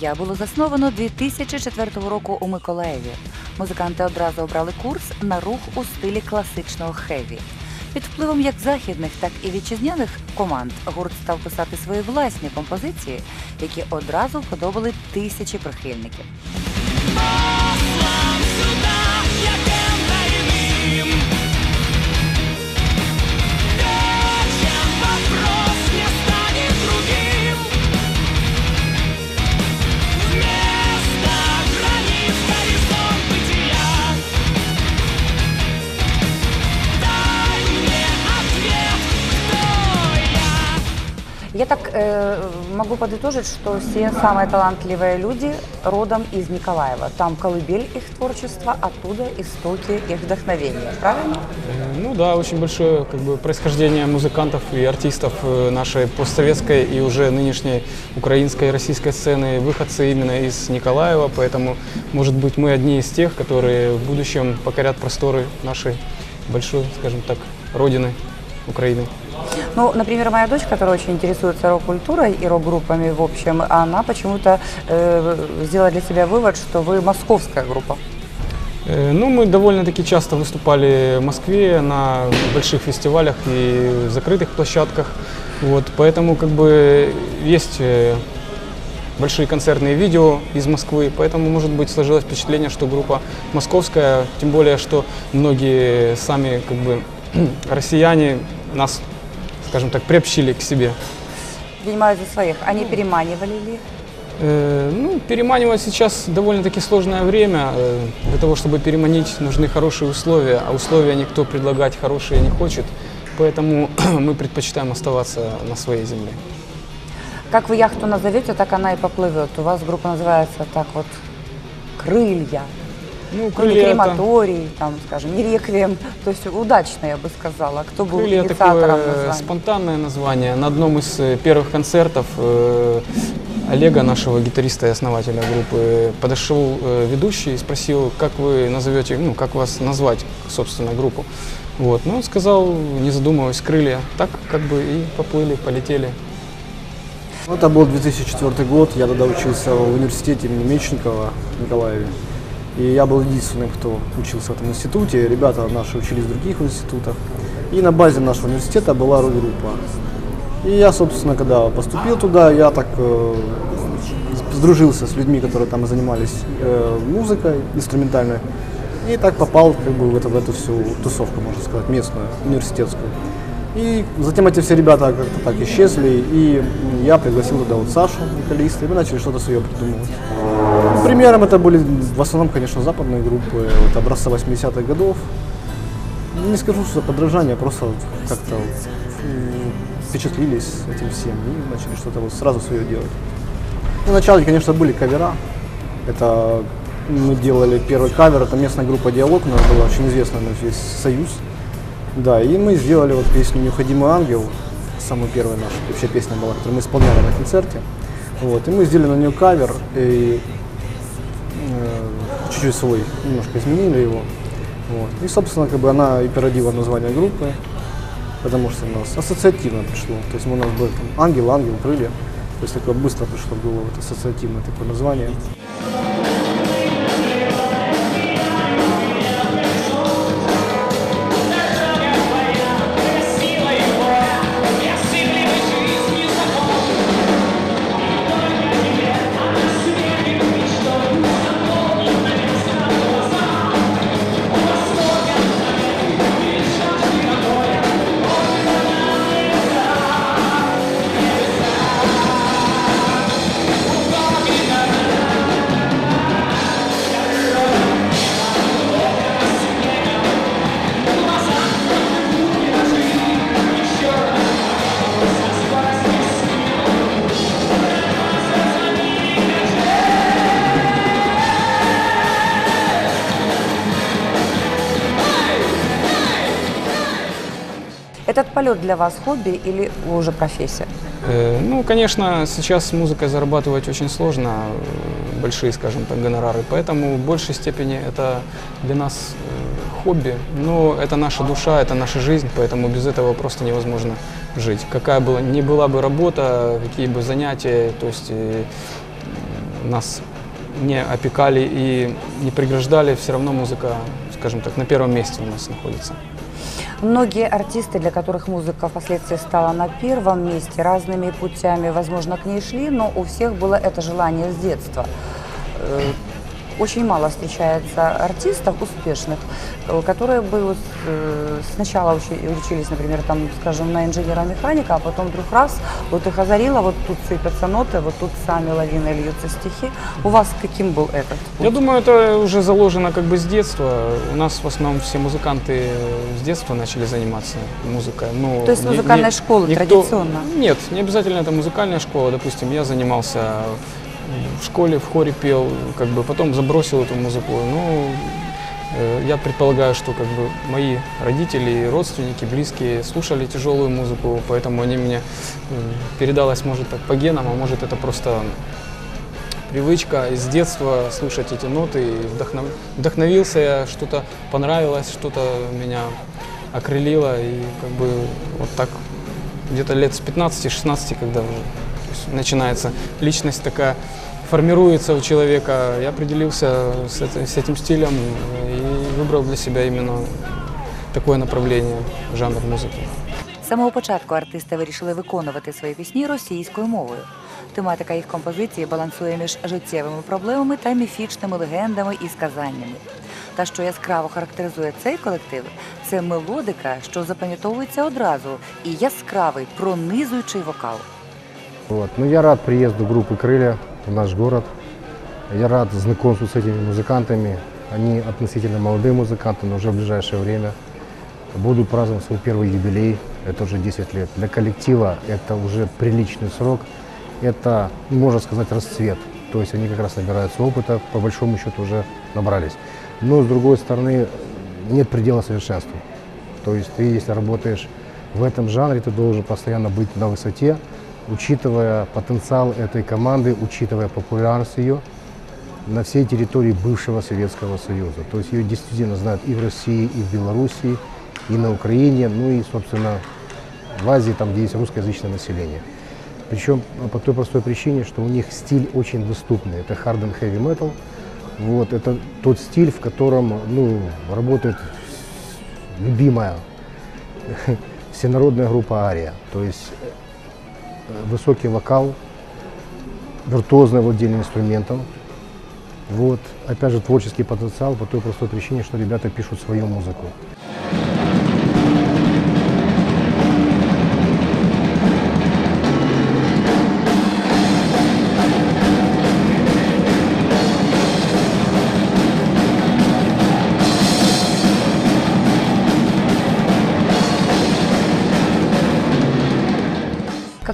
Крилья було засновано 2004 року у Миколаєві. Музиканти одразу обрали курс на рух у стилі класичного хеві. Під впливом як західних, так і вітчизняних команд гурт став писати свої власні композиції, які одразу вподобали тисячі прихильників. Могу подытожить, что все самые талантливые люди родом из Николаева. Там колыбель их творчества, оттуда истоки их вдохновения. Правильно? Э, Ну да, очень большое как бы, происхождение музыкантов и артистов э, нашей постсоветской и уже нынешней украинской и российской сцены, выходцы именно из Николаева, поэтому, может быть, мы одни из тех, которые в будущем покорят просторы нашей большой, скажем так, родины Украины. Ну, например, моя дочь, которая очень интересуется рок-культурой и рок-группами в общем, она почему-то э, сделала для себя вывод, что вы московская группа. Э, Ну, мы довольно-таки часто выступали в Москве на больших фестивалях и закрытых площадках. Вот, поэтому как бы есть э, большие концертные видео из Москвы, поэтому, может быть, сложилось впечатление, что группа московская, тем более, что многие сами как бы россияне нас, скажем так, приобщили к себе. Принимают за своих. Они переманивали ли? Э, Ну, переманивать сейчас довольно-таки сложное время. Э, Для того, чтобы переманить, нужны хорошие условия, а условия никто предлагать хорошие не хочет. Поэтому мы предпочитаем оставаться на своей земле. Как вы яхту назовете, так она и поплывет. У вас группа называется так вот «Крылья». Ну, Ну, не крылья это, крематорий, там, скажем, не реквием. То есть удачно, я бы сказала. Кто был крылья инициатором такое названия? спонтанное название. На одном из э, первых концертов э, Олега, нашего гитариста и основателя группы, подошел э, ведущий и спросил, как вы назовете, ну, как вас назвать, собственно, группу. Вот. Ну, он сказал, не задумываясь, крылья. Так как бы и поплыли, полетели. Ну, Это был 2004 год, я тогда учился в университете имени Мечникова в Николаеве. И я был единственным, кто учился в этом институте. Ребята наши учились в других институтах. И на базе нашего университета была рок-группа. И я, собственно, когда поступил туда, я так э, сдружился с людьми, которые там занимались э, музыкой инструментальной. И так попал как бы, в, эту, в эту всю тусовку, можно сказать, местную, университетскую. И затем эти все ребята как-то так исчезли, и я пригласил туда вот Сашу, вокалиста, и мы начали что-то свое придумывать. Примером это были в основном, конечно, западные группы вот, образца 80-х годов. Не скажу, что подражание, просто как-то впечатлились этим всем и начали что-то вот сразу свое делать. Ну, вначале, конечно, были кавера. Это мы делали первый кавер, это местная группа «Диалог», у нас была очень известная на весь Союз. Да, и мы сделали вот песню «Неуходимый ангел», самая первая наша вообще песня была, которую мы исполняли на концерте. Вот, и мы сделали на нее кавер, и э, чуть-чуть свой, немножко изменили его. Вот. И, собственно, как бы она и породила название группы, потому что у нас ассоциативно пришло. То есть у нас был там ангел, ангел, крылья. То есть такое быстро пришло в голову, это ассоциативное такое название. Полет для вас хобби или уже профессия? Э, Ну, конечно, сейчас музыкой зарабатывать очень сложно, э, большие, скажем так, гонорары, поэтому в большей степени это для нас э, хобби, но это наша душа, это наша жизнь, поэтому без этого просто невозможно жить. Какая была, не была бы работа, какие бы занятия, то есть нас не опекали и не преграждали, все равно музыка, скажем так, на первом месте у нас находится. Многие артисты, для которых музыка впоследствии стала на первом месте, разными путями, возможно, к ней шли, но у всех было это желание с детства. Э, Очень мало встречается артистов успешных, э, которые бы э, сначала учи- учились, например, там, скажем, на инженера-механика, а потом вдруг раз, вот их озарило, вот тут сыпятся ноты, вот тут сами лавины льются стихи. У вас каким был этот? путь? Я думаю, это уже заложено как бы с детства. У нас в основном все музыканты с детства начали заниматься музыкой. Ну, То есть музыкальная не- школа никто- традиционно? Нет, не обязательно это музыкальная школа. Допустим, я занимался в школе, в хоре пел, как бы потом забросил эту музыку. Ну, э, я предполагаю, что как бы мои родители, родственники, близкие слушали тяжелую музыку, поэтому они мне передалось, может, так по генам, а может, это просто привычка из детства слушать эти ноты. И вдохнов... вдохновился я, что-то понравилось, что-то меня окрылило. И как бы вот так где-то лет с 15-16, когда уже начинается личность такая, формируется у человека, я определился с, этой- с этим стилем и выбрал для себя именно такое направление, жанр музыки. З самого початку артисти вирішили виконувати свої пісні російською мовою. Тематика їх композиції балансує між життєвими проблемами та міфічними легендами і сказаннями. Та що яскраво характеризує цей колектив, це мелодика, що запам'ятовується одразу, і яскравий пронизуючий вокал. Вот. Ну, я рад приезду группы «Крылья» в наш город. Я рад знакомству с этими музыкантами. Они относительно молодые музыканты, но уже в ближайшее время будут праздновать свой первый юбилей. Это уже 10 лет. Для коллектива это уже приличный срок. Это, можно сказать, расцвет. То есть они как раз набираются опыта, по большому счету уже набрались. Но, с другой стороны, нет предела совершенству. То есть ты, если работаешь в этом жанре, ты должен постоянно быть на высоте, учитывая потенциал этой команды, учитывая популярность ее на всей территории бывшего Советского Союза. То есть ее действительно знают и в России, и в Белоруссии, и на Украине, ну и, собственно, в Азии, там, где есть русскоязычное население. Причем э, по той простой причине, что у них стиль очень доступный. Это hard and heavy metal. Вот, это тот стиль, в котором ну, работает любимая всенародная группа Ария. То есть э, высокий вокал, виртуозное владение инструментом. Вот, опять же, творческий потенциал по той простой причине, что ребята пишут свою музыку.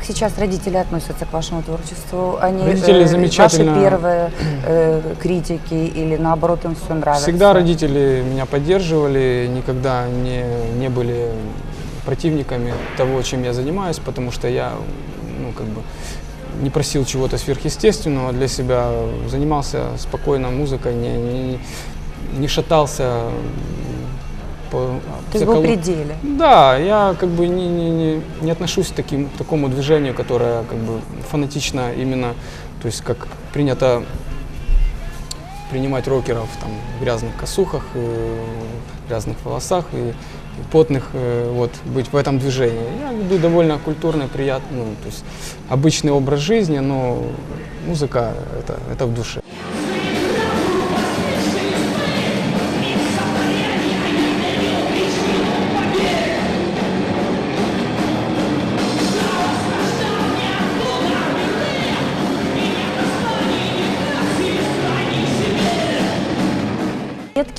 Сейчас родители относятся к вашему творчеству? Они Родители замечательно. ваши первые э, критики или наоборот им все нравится? Всегда родители меня поддерживали, никогда не, не были противниками того, чем я занимаюсь, потому что я ну, как бы не просил чего-то сверхъестественного для себя, занимался спокойно музыкой, не, не, не шатался по То есть был пределе. Да, я как бы не, не, не, не отношусь к, таким, к такому движению, которое как бы фанатично именно, то есть как принято принимать рокеров там, в грязных косухах, э, в грязных волосах и, и потных, э, вот, быть в этом движении. Я веду довольно культурный, приятный, ну, то есть обычный образ жизни, но музыка это, это в душе.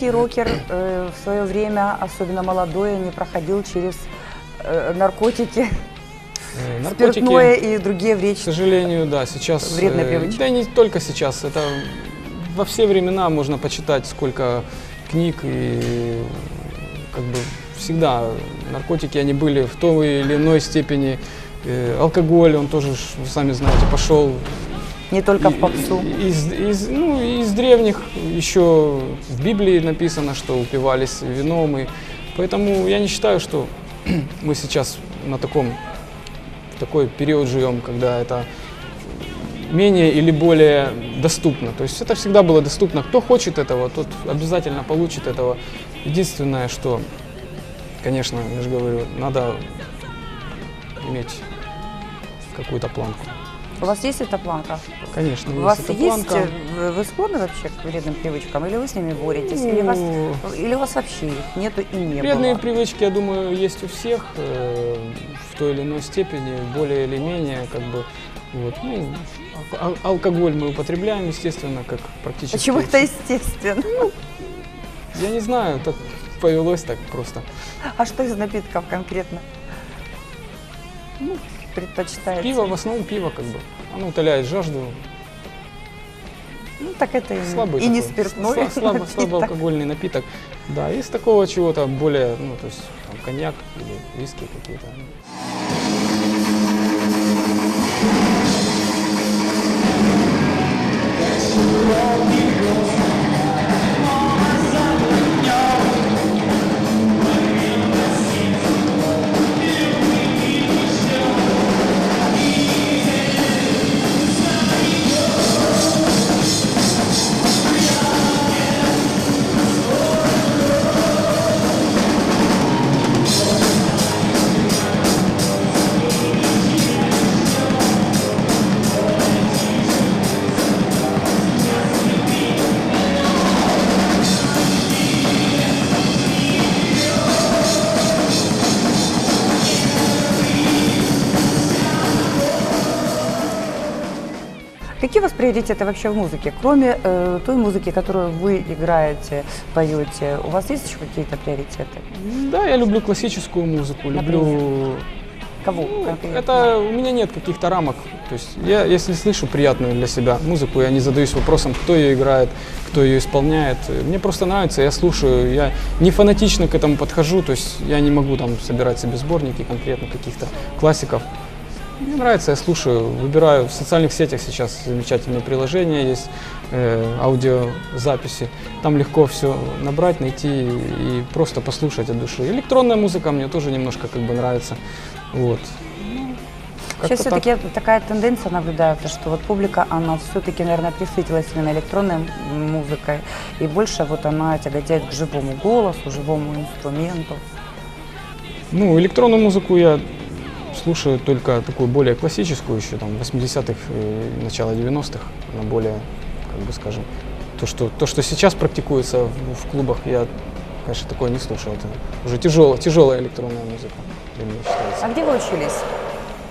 Редкий рокер э, в свое время, особенно молодой, не проходил через э, наркотики, Э, наркотики- спиртное и другие К вречки. сожалению, да, сейчас... Вредные э, привычки. Да и не только сейчас, это во все времена можно почитать, сколько книг и как бы всегда наркотики, они были в той или иной степени. Э, алкоголь, он тоже, вы сами знаете, пошел Не только в попсу. Из, из, ну, из древних еще в Библии написано, что упивались вином. И поэтому я не считаю, что мы сейчас на таком в такой период живем, когда это менее или более доступно. То есть это всегда было доступно. Кто хочет этого, тот обязательно получит этого. Единственное, что, конечно, я же говорю, надо иметь какую-то планку. У вас есть эта планка? Конечно, У вас есть, планка. э, вы- склонны вообще к вредным привычкам, или вы с ними боретесь, или, вас, Ну, или у вас вообще их нету и не Вредные было? привычки, я думаю, есть у всех э, в той или иной степени, более или менее, как бы, вот, ну, ал- алкоголь мы употребляем, естественно, как практически. Почему это все. естественно? Я не знаю, так повелось так просто. А что из напитков конкретно? Ну, предпочитаете? Пиво, в основном пиво, как бы, оно утоляет жажду. Ну, так это и, Слабый и не такой, спиртной сла- слабо, напиток. слабоалкогольный напиток. Да, из такого чего-то более, ну, то есть там, коньяк или виски какие-то. Приоритеты вообще в музыке? Кроме э, той музыки, которую вы играете, поете, у вас есть еще какие-то приоритеты? Да, я люблю классическую музыку, люблю Кого Ну, конкретно? это у меня нет каких-то рамок. То есть я, если слышу приятную для себя музыку, я не задаюсь вопросом, кто ее играет, кто ее исполняет. Мне просто нравится, я слушаю, я не фанатично к этому подхожу, то есть я не могу там собирать себе сборники конкретно каких-то классиков. Мне нравится, я слушаю, выбираю. В социальных сетях сейчас замечательные приложения есть, э, аудиозаписи. Там легко все набрать, найти и просто послушать от души. Электронная музыка мне тоже немножко как бы нравится. Вот. Ну, Сейчас так. все-таки такая тенденция наблюдается, что вот публика, она все-таки, наверное, присытилась именно электронной музыкой, и больше вот она тяготеет к живому голосу, живому инструменту. Ну, электронную музыку я слушаю только такую более классическую еще, там, 80-х, и начало 90-х, она более, как бы скажем, то, что, то, что сейчас практикуется в, в клубах, я, конечно, такое не слушаю. Это уже тяжелая, тяжелая электронная музыка для меня считается. А где вы учились?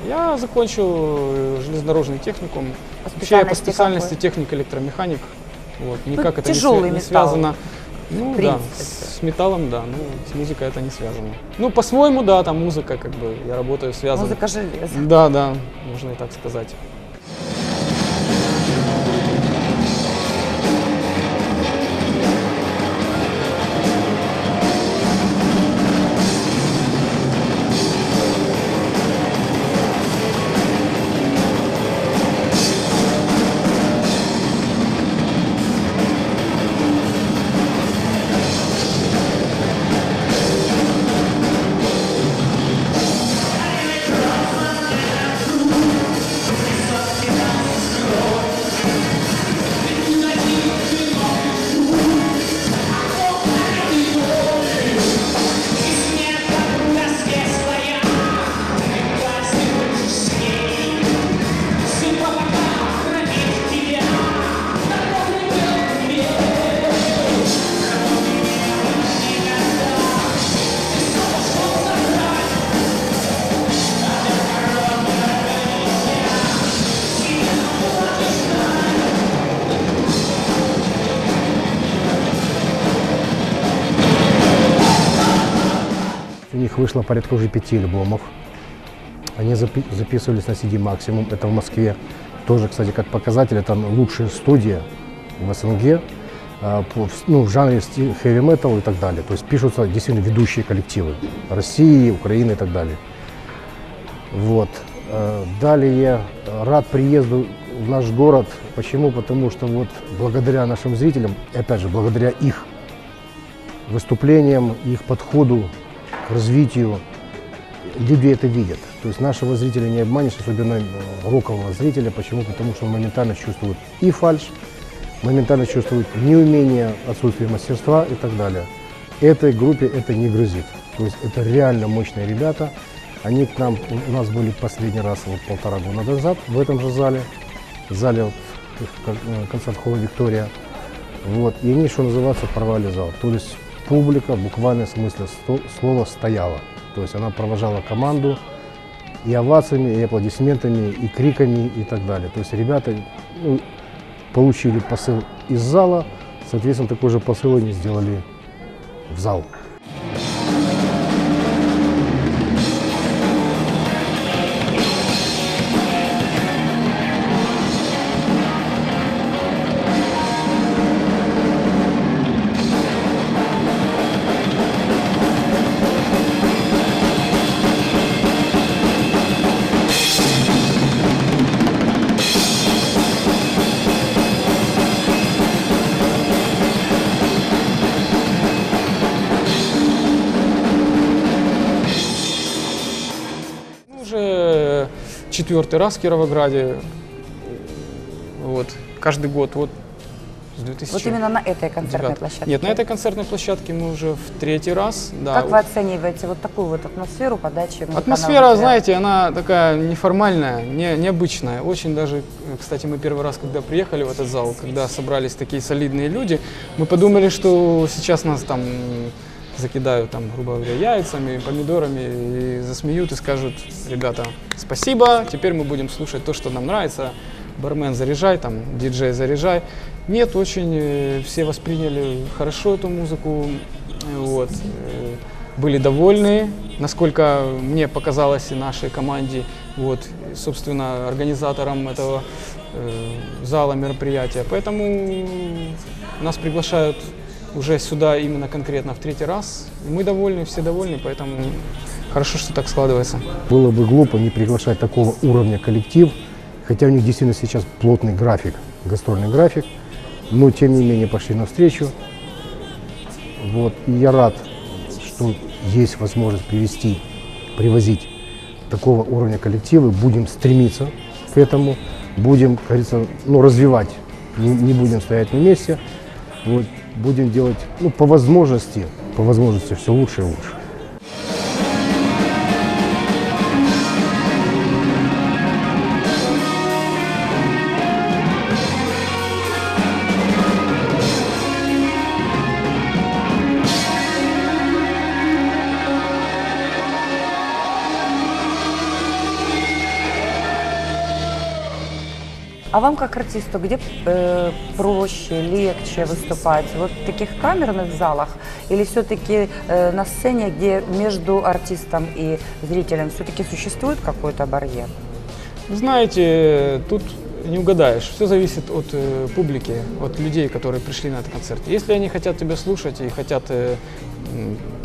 Я закончил э, железнодорожный техникум. По Вообще я по специальности какой? техник-электромеханик. Вот. Никак это не, не связано. Ну В да, с металлом, да, ну с музыкой это не связано. Ну, по-своему, да, там музыка, как бы, я работаю связан. Музыка железа. Да, да, можно и так сказать. Вышло порядка уже пяти альбомов. Они запи- записывались на CD Maximum, это в Москве. Тоже, кстати, как показатель, это лучшая студия в СНГ в- ну, в жанре хэви метал и так далее. То есть пишутся действительно ведущие коллективы России, Украины и так далее. Вот. Э, Далее э, рад приезду в наш город. Почему? Потому что вот благодаря нашим зрителям, опять же, благодаря их выступлениям, их подходу к развитию люди это видят. То есть нашего зрителя не обманешь, особенно э, рокового зрителя. Почему? Потому что он моментально чувствует и фальш, моментально чувствует неумение, отсутствие мастерства и так далее. Этой группе это не грозит. То есть это реально мощные ребята. Они к нам, у нас были последний раз вот полтора года назад в этом же зале, в зале вот, э, концерт-холла «Виктория». Вот, и они, что называется, порвали зал. То есть публика в буквальном смысле слова стояла. То есть она провожала команду и овациями, и аплодисментами, и криками, и так далее. То есть ребята ну, получили посыл из зала, соответственно, такой же посыл они сделали в зал. Четвертый раз в Кировограде. Вот, каждый год. Вот с 2000. Вот именно на этой концертной площадке. Нет, на этой концертной площадке мы уже в третий раз. Да. Как вы оцениваете вот такую вот атмосферу подачи Атмосфера, знаете, она такая неформальная, не, необычная. Очень даже, кстати, мы первый раз, когда приехали в этот зал, когда собрались такие солидные люди, мы подумали, что сейчас нас там закидают, там, грубо говоря, яйцами, помидорами и засмеют и скажут, ребята, спасибо, теперь мы будем слушать то, что нам нравится. Бармен заряжай, там, диджей заряжай. Нет, очень э, все восприняли хорошо эту музыку. Э, Вот. э, были довольны, насколько мне показалось и нашей команде, вот, собственно, организаторам этого зала мероприятия. Поэтому нас приглашают уже сюда именно конкретно в третий раз. Мы довольны, все довольны, поэтому хорошо, что так складывается. Было бы глупо не приглашать такого уровня коллектив, хотя у них действительно сейчас плотный график, гастрольный график, но тем не менее пошли навстречу. Вот. И я рад, что есть возможность привести, привозить такого уровня коллективы. Будем стремиться к этому, будем, как говорится, ну, развивать, не, не будем стоять на месте. Вот. Будем делать ну, по возможности, по возможности все лучше и лучше. А вам как артисту, где э, проще, легче выступать? Вот в таких камерных залах или все-таки э, на сцене, где между артистом и зрителем все-таки существует какой-то барьер? Вы знаете, тут не угадаешь. Все зависит от э, публики, от людей, которые пришли на этот концерт. Если они хотят тебя слушать и хотят э,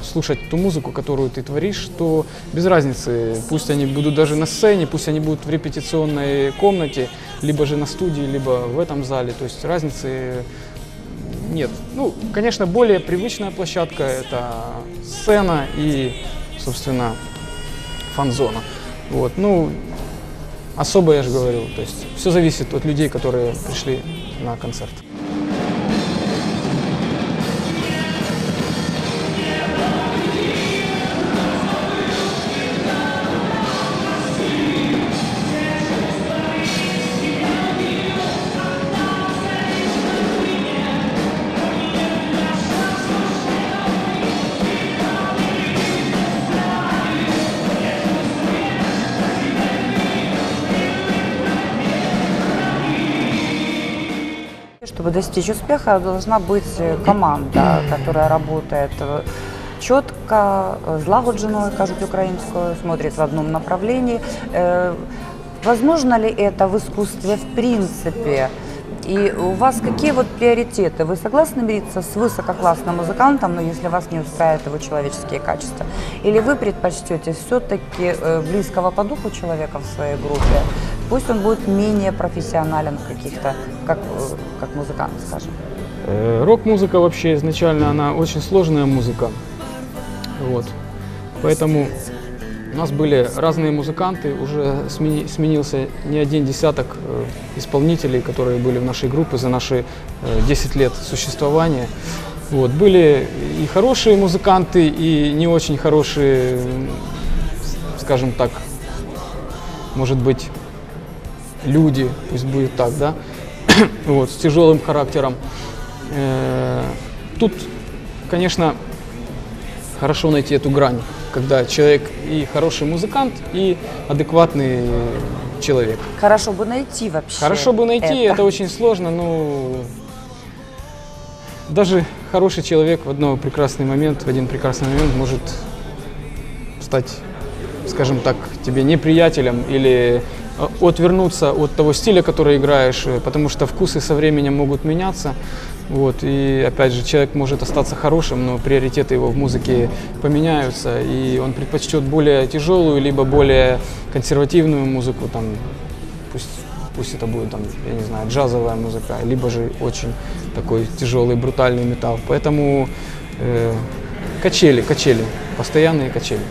слушать ту музыку, которую ты творишь, то без разницы, пусть они будут даже на сцене, пусть они будут в репетиционной комнате, либо же на студии, либо в этом зале. То есть разницы нет. Ну, конечно, более привычная площадка – это сцена и, собственно, фан-зона. Вот, ну, особо я же говорю, то есть все зависит от людей, которые пришли на концерт. Чтобы достичь успеха, должна быть э, команда, которая работает э, четко, э, злагоджено, кажуть українською, смотрит в одном направлении. Возможно ли это в искусстве в принципе? И у вас какие вот приоритеты? Вы согласны мириться с высококлассным музыкантом, но если вас не устраивают его человеческие качества? Или вы предпочтете все-таки близкого по духу человека в своей группе? Пусть он будет менее профессионален каких-то, как, э, как музыкант, скажем. Э, Рок-музыка вообще изначально, она очень сложная музыка. Вот. Поэтому У нас были разные музыканты, уже смени- сменился не один десяток э, исполнителей, которые были в нашей группе за наши э, 10 лет существования. Вот. Были и хорошие музыканты, и не очень хорошие, скажем так, может быть, люди, пусть будет так, да, вот, с тяжелым характером. Э, Тут, конечно, хорошо найти эту грань, когда человек и хороший музыкант, и адекватный человек. Хорошо бы найти вообще. Хорошо бы найти, это, очень сложно, но даже хороший человек в один прекрасный момент, в один прекрасный момент может стать, скажем так, тебе неприятелем или отвернуться от того стиля, который играешь, э, потому что вкусы со временем могут меняться. Вот, и опять же, человек может остаться хорошим, но приоритеты его в музыке поменяются, и он предпочтет более тяжелую, либо более консервативную музыку, там, пусть, пусть это будет, там, я не знаю, джазовая музыка, либо же очень такой тяжелый, брутальный металл. Поэтому э, качели, качели, постоянные качели.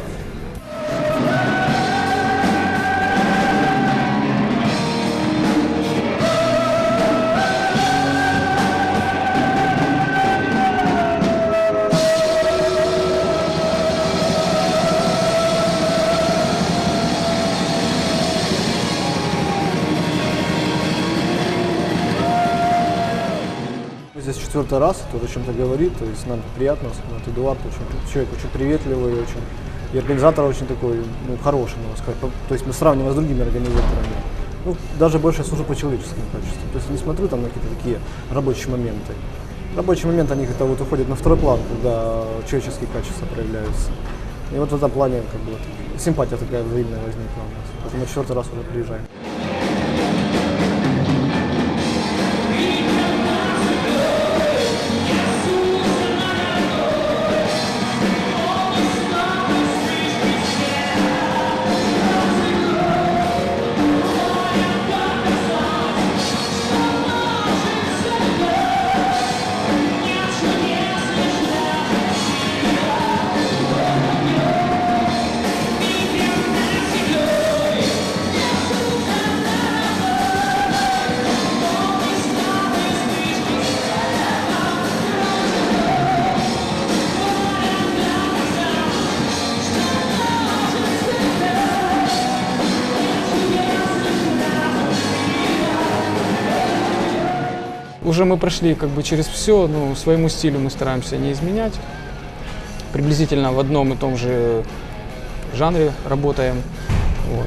Четвертый раз, кто-то чем-то говорит, то есть нам приятно, вот Эдуард очень, человек очень приветливый, очень, и организатор очень такой, ну, хороший, можно сказать. То есть мы сравниваем с другими организаторами. Ну, даже больше я служу по человеческим качествам. То есть не смотрю там на какие-то такие рабочие моменты. Рабочие моменты, они как-то вот уходят на второй план, когда человеческие качества проявляются. И вот в этом плане как бы вот, симпатия такая взаимная возникла у нас. Поэтому четвертый раз уже приезжаем. Уже мы прошли как бы через все, ну, своему стилю мы стараемся не изменять. Приблизительно в одном и том же жанре работаем. Вот.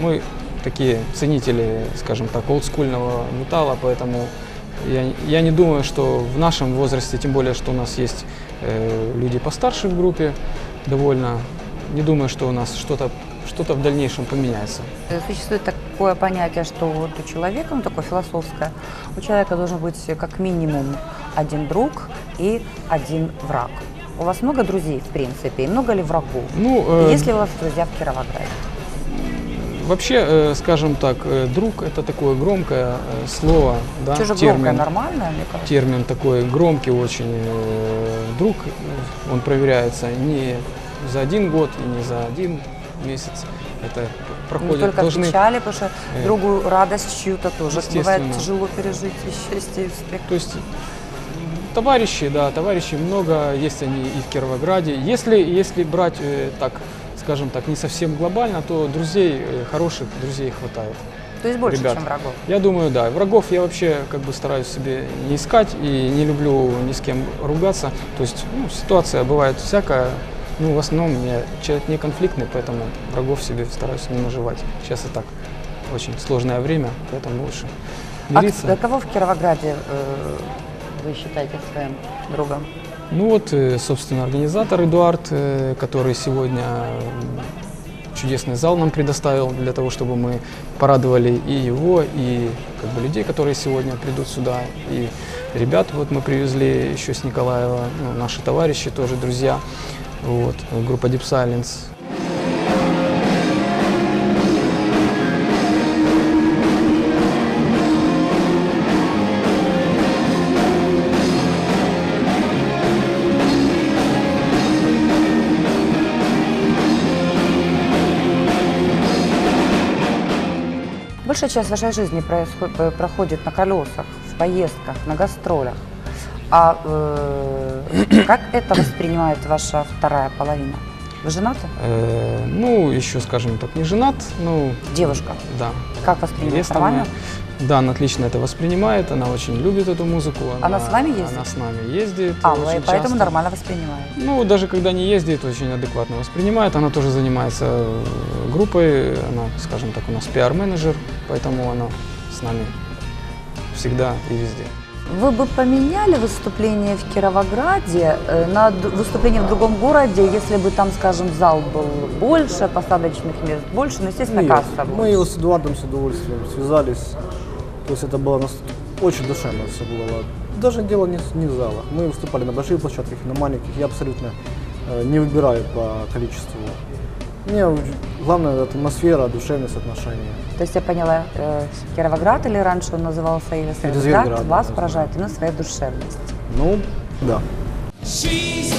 Мы такие ценители, скажем так, олдскульного металла, поэтому я, я не думаю, что в нашем возрасте, тем более, что у нас есть э, люди постарше в группе довольно, не думаю, что у нас что-то что-то в дальнейшем поменяется. Существует такое понятие, что вот у человека, ну такое философское, у человека должен быть как минимум один друг и один враг. У вас много друзей, в принципе, и много ли врагов? Ну, э, есть ли у вас друзья в Кировограде? Вообще, э, скажем так, э, друг это такое громкое э, слово, да, Что же громкое, термин, нормальное, мне кажется? термин такой громкий очень. Друг, он проверяется не за один год и не за один месяц. Это Не проходит, только в должны, печали, потому что э, другую радость чью-то тоже бывает тяжело пережить, и счастье, и успех. То есть товарищи, да, товарищей много, есть они и в Кировограде. Если, если брать э, так, скажем так, не совсем глобально, то друзей, э, хороших друзей хватает. То есть больше, Ребят, чем врагов. Я думаю, да. Врагов я вообще как бы стараюсь себе не искать и не люблю ни с кем ругаться. То есть ну, ситуация бывает всякая. Ну, в основном я человек не конфликтный, поэтому врагов себе стараюсь не наживать. Сейчас и так очень сложное время, поэтому лучше А мириться. к- кого в Кировограде э, вы считаете своим другом? Ну вот, э, собственно, организатор Эдуард, э, который сегодня чудесный зал нам предоставил для того, чтобы мы порадовали и его, и как бы людей, которые сегодня придут сюда, и ребят вот мы привезли еще с Николаева, ну, наши товарищи тоже, друзья, вот, группа Deep Silence. Большая часть вашей жизни происходит, э, проходит на колесах, в поездках, на гастролях. А э, как это воспринимает ваша вторая половина? Вы женаты? Э, ну, еще, скажем так, не женат, ну, Девушка. да. Как воспринимает? Нормально? Да, она отлично это воспринимает, она очень любит эту музыку. Она с вами ездит? Она с нами ездит. А, очень и поэтому часто. нормально воспринимает. Ну, даже когда не ездит, очень адекватно воспринимает. Она тоже занимается э, группой, она, скажем так, у нас пиар-менеджер, поэтому она с нами всегда и везде. Вы бы поменяли выступление в Кировограде э, на выступление в другом городе, если бы там, скажем, зал был больше, посадочных мест больше, ну, естественно, Нет, касса мы больше. его с Эдуардом с удовольствием связались. То есть это было нас- очень душевно все было. Даже дело не, не в залах. Мы выступали на больших площадках и на маленьких. Я абсолютно э, не выбираю по количеству. Мне в- главное атмосфера, душевность отношения. То есть я поняла, э, Кировоград или раньше он назывался Елизаветград, Елизаветград, вас да, поражает именно своей душевностью. Ну, да. She's